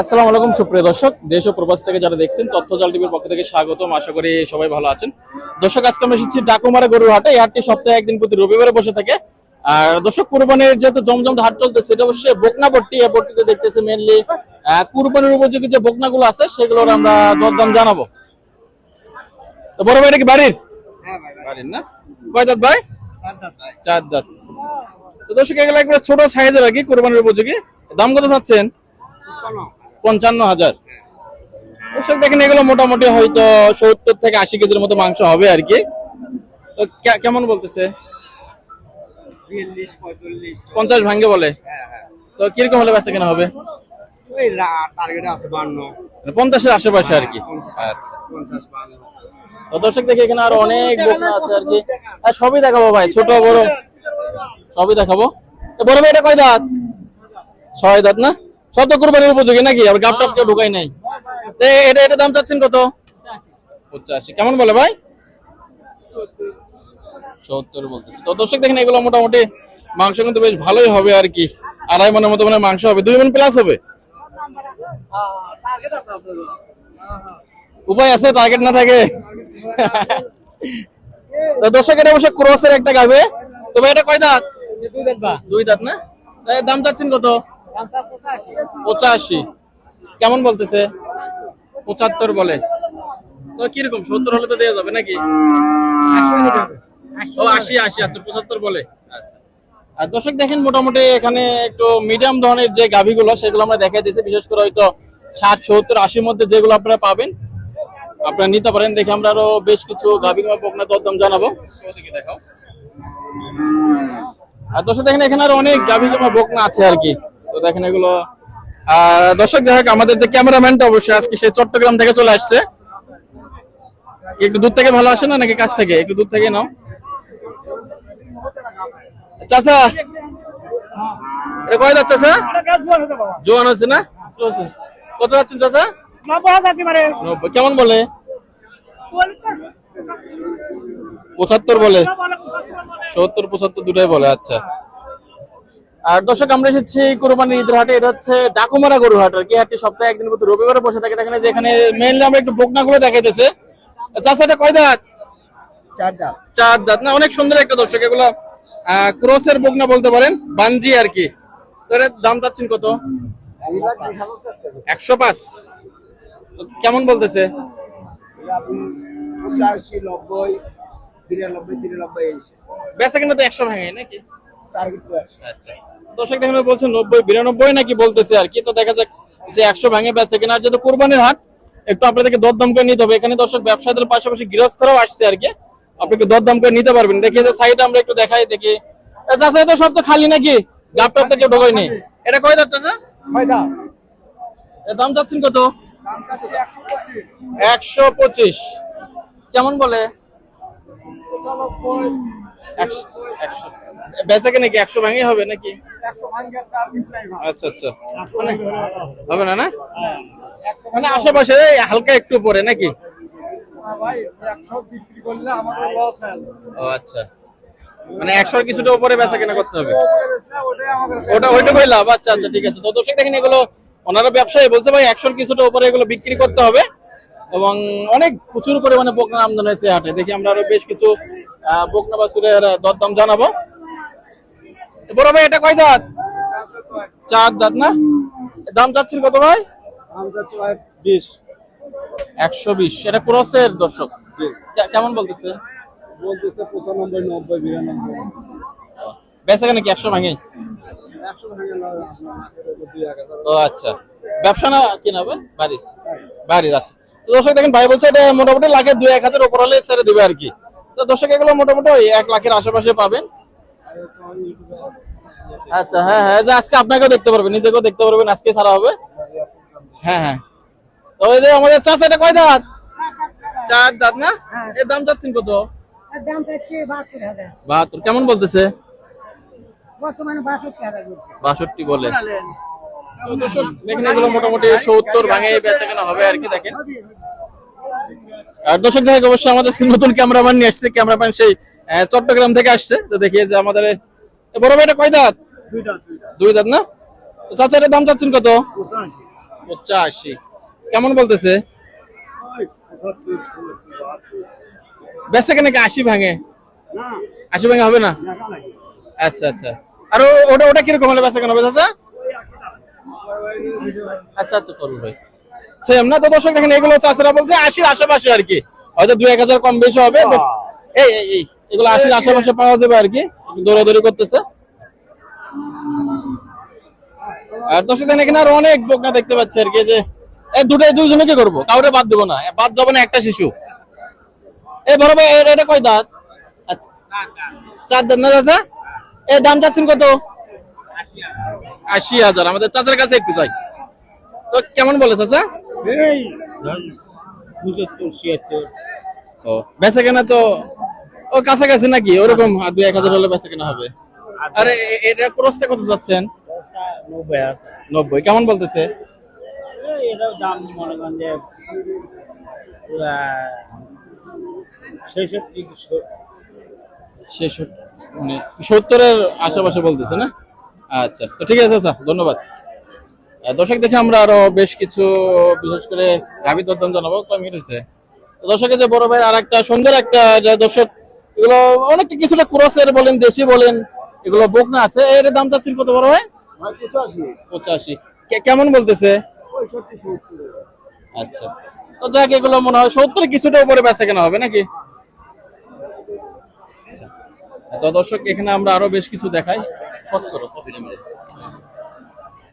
আসসালামু আলাইকুম সুপ্রিয় দর্শক। দেশ ও প্রবাস থেকে যারা দেখছেন তথ্য জাল টিভির পক্ষ থেকে স্বাগতম। আশা করি সবাই ভালো আছেন। দর্শক আজকে আমরা এসেছি ডাকুমারা গরুর হাটে এই হাটটি সপ্তাহে একদিন প্রতি রবিবারে বসে থাকে। আর দর্শক কুরবানির যেহেতু জমজম হাট চলতেছে এটা অবশ্যই বকনা পট্টি এই পট্টিতে দেখতেছে মেনলি কুরবানির উপযোগী যে বকনাগুলো আছে সেগুলোর আমরা দরদাম জানাব। তো বড় ভাই এটা কি বাড়ির? বাড়ির। না? কয় দাঁত ভাই? চার দাঁত তো দর্শক এগুলো একবার ছোট সাইজের আর কি কুরবানির উপযোগী। দাম কত চাচ্ছেন? পঞ্চান্ন হাজার দর্শক দেখেন এগুলো মোটামুটি হয়তো সত্তর থেকে আশি কেজির মতো মাংস হবে আর কি। তো কেমন বলতেছে? পঞ্চাশ ভাঙ্গে বলে। হ্যাঁ হ্যাঁ। তো কীরকম হলে বেচা কেনা হবে? মানে পঞ্চাশের আশেপাশে আর কি। আচ্ছা। পঞ্চাশ বান্ন। তো দর্শক দেখে এখানে আরও অনেক বকনা আছে আর কি। সবই দেখাবো ভাই ছোট বড়। সবই দেখাবো। বড় ভাই এটা কয় দাঁত? ছয় দাঁত না? শত কুরবানির উপযোগী নাকি? আর গাপ টাপ কেউ ঢুকাই নাই। এটা এটা দাম চাচ্ছেন কত? পঁচাশি। কেমন বলে ভাই? সত্তর বলতেছে। তো দর্শক দেখেন এগুলো মোটামুটি মাংস কিন্তু বেশ ভালোই হবে আর কি। আড়াই মনের মতো মানে মাংস হবে। দুই মন প্লাস হবে? উপায় আছে? টার্গেট না থাকে? তো দর্শক এটা অবশ্য ক্রসের একটা গাবে। তো ভাই এটা কয় দাঁত? দুই দাঁত না? দাম চাচ্ছেন কত? পঁচাশি। কেমন বলতেছে? পঁচাত্তর বলে। তো কীরকম, সত্তর হলে তো দেওয়া যাবে নাকি? ও, আশি আশি আচ্ছা পঁচাত্তর বলে। আচ্ছা। আর দর্শক, দেখেন মোটামুটি এখানে একটু মিডিয়াম ধরনের যে গাভিগুলো, সেগুলো আমরা দেখাই দিয়েছি। বিশেষ করে হয়তো ষাট, সত্তর, আশির মধ্যে যেগুলো আপনারা পাবেন, আপনারা নিতে পারেন। দেখে আমরা আরও বেশ কিছু গাভি কিংবা বকনা দরদাম জানাব। দেখাও আর দর্শক, দেখেন এখানে আরও অনেক গাভি কিংবা বকনা আছে আর কি। দেখেন এগুলো। আর দর্শক, যাই আমাদের যে ক্যামেরাম্যানটা অবশ্যই আজকে সে চট্টগ্রাম থেকে চলে আসছে। একটু দূর থেকে ভালো আসে না নাকি কাছ থেকে? একটু দূর থেকে নাও। চাচা, এটা কয় যাচ্ছে চাচা? জোয়ান হচ্ছে না। কত যাচ্ছেন চাচা? কেমন বলে? পঁচাত্তর বলে। সত্তর, পঁচাত্তর দুটাই বলে আচ্ছা। আর দর্শক আমরা এসেছি কোরবানির ঈদের হাটে। এটা হচ্ছে ডাকুমারা গরু হাট আর কি। হাটটি সপ্তাহে একদিন প্রতি রবিবারে বসে থাকে। এখানে যে এখানে মেনলি আমরা একটু বকনা গুলো দেখাইতেছে। চাচা এটা কয় দাঁত? চার দাম চার দাঁত। না অনেক সুন্দর একটা দর্শক। এগুলো ক্রসের বকনা বলতে পারেন বানজি আর কি। তো এর দাম চাচ্ছেন কত? একশো পাঁচ। কেমন বলতেছে? পঁচাশি নব্বই বিরানব্বই তিরানব্বই। বেচা কিনা তো একশো ভাঙে নাকি? টার্গেট তো আচ্ছা। দর্শক দেখেন বলছে নব্বই বিরানব্বই নাকি বলতেছে আর কি। তো দেখা যাক যে একশো ভাঙে বেচে কিনা। আর যেহেতু কোরবানির হাট একটু আপনাদেরকে দরদাম করে নিতে হবে। এখানে দর্শক ব্যবসায়ীদের পাশাপাশি গৃহস্থরাও আসছে আর কি। আপনি একটু দরদাম করে নিতে পারবেন। দেখি যে সাইড আমরা একটু দেখাই দেখি। এ তো সব তো খালি নাকি? গাপটাপ তো কেউ ঢোকায়নি। এটা কয় চাচা? দাম এর দাম চাচ্ছেন কত? একশো পঁচিশ। কেমন বলে? একশো একশো। বেচা কিনা কি একশো ভাঙে হবে নাকি? আচ্ছা আচ্ছা। মানে হবে না না? হ্যাঁ। মানে আশেপাশে এই হালকা একটু পরে নাকি? ও আচ্ছা। মানে একশোর কিছুটা উপরে বেচা কেনা করতে হবে। ওটা লাভ। আচ্ছা আচ্ছা ঠিক আছে। তো দর্শক দেখেন এগুলো ওনারা ব্যবসায়ী বলছে ভাই একশোর কিছুটা উপরে এগুলো বিক্রি করতে হবে। এবং অনেক প্রচুর পরিমাণে বকনা আমদানি হয়েছে হাটে। দেখি আমরা আরও বেশ কিছু বকনা বাছুরের দরদাম জানাব। বড় ভাই এটা কয় দাঁত? চার দাঁত না? দাম চাচ্ছেন কত ভাই? বিশ। একশো বিশ। এটা ক্রসের দর্শক। কেমন বলতেছে? বলতেছে পঁচানব্বই নব্বই বিরানব্বই। বেচা কেন কি একশো ভাঙে? ও আচ্ছা। ব্যবসা না কিনা বাড়ি? বাড়ির আচ্ছা। তো দর্শক দেখেন ভাই বলছে এটা মোটামুটি লাখে দুই এক হাজার উপর হলে ছেড়ে দেবে আর কি। তো দর্শক এগুলো মোটামুটি ওই এক লাখের আশেপাশে পাবেন। আচ্ছা হ্যাঁ হ্যাঁ যে আজকে আপনাকেও দেখতে পারবেন নিজেকেও দেখতে পারবেন আজকে ছাড়া হবে। হ্যাঁ হ্যাঁ। তো ওই যে আমাদের চাষা এটা কয় দাঁত? চার দাঁত না? এর দাম চাচ্ছেন কত? বাহাত্তর কেমন বলতেছে? বাষট্টি বলে। মোটামুটি সত্তর ভাঙে বেচা কেনা হবে আর কি দেখেন। আর দর্শক যাই অবশ্যই আমাদের নতুন ক্যামেরাম্যান নিয়ে আসছে। ক্যামেরাম্যান সেই চট্টগ্রাম থেকে আসছে তো দেখি যে আমাদের বড় ভাইটা কয় দাঁত? দুই দাঁত না? চাচা এটার দাম চাচ্ছেন কত? পঁচাশি। কেমন বলতেছে? বেচা কেন আশি ভাঙে? আশি ভাঙে হবে না? আচ্ছা আচ্ছা। আর ওটা ওটা কীরকম হলে বেচা কেন হবে চাচা? আচ্ছা আচ্ছা করুন ভাই। সেম না? তো দর্শক দেখেন এগুলো চাষিরা বলতে আশির আশেপাশে আর কি। হয়তো দুই এক হাজার কম বেশি হবে এই এই। এগুলো আশির আশেপাশে পাওয়া যাবে আর কি দৌড়াদৌড়ি করতেছে। আর দর্শক এখানে আর অনেক বকনা দেখতে পাচ্ছি আর কি যে দুটো কি করব কাউরে বাদ দেবো না বাদ যাবে না একটা শিশু। এই বড় ভাই এটা কয় দাঁত? আচ্ছা। চার দাঁত না চাচা? এই দাম চাচ্ছেন কত? আশি হাজার আমাদের চাচার কাছে একটু যাই। তো কেমন বলে চাচা? বেচা কেনা তো ও কাছাকাছি নাকি? ওরকম দুই এক হাজার হলে বেচা কেনা হবে। আরে এটা ক্রসটা কত যাচ্ছেন? নব্বই। কেমন বলতেছে? মনে সত্তরের আশেপাশে বলতেছে না? আচ্ছা তো ঠিক আছে, স্যার, ধন্যবাদ। দর্শক দেখে আমরা আরও বেশ কিছু, বিশেষ করে গাভী দর্দন জানাব। হয়েছে? তো দর্শকের যে বড় ভাইয়ের আর একটা সুন্দর একটা দর্শক এগুলো অনেকটা কিছুটা ক্রসের বলেন, দেশি বলেন, এগুলো বকনা আছে। এর দাম চাচ্ছেন কত বড় ভাই? পঁচাশি। কেমন বলতেছে? আচ্ছা। তো যাক, এগুলো মনে হয় সত্তর কিছুটা উপরে বেচা কেনা হবে নাকি? আচ্ছা। তো দর্শক, এখানে আমরা আরও বেশ কিছু দেখাই। পজ করো।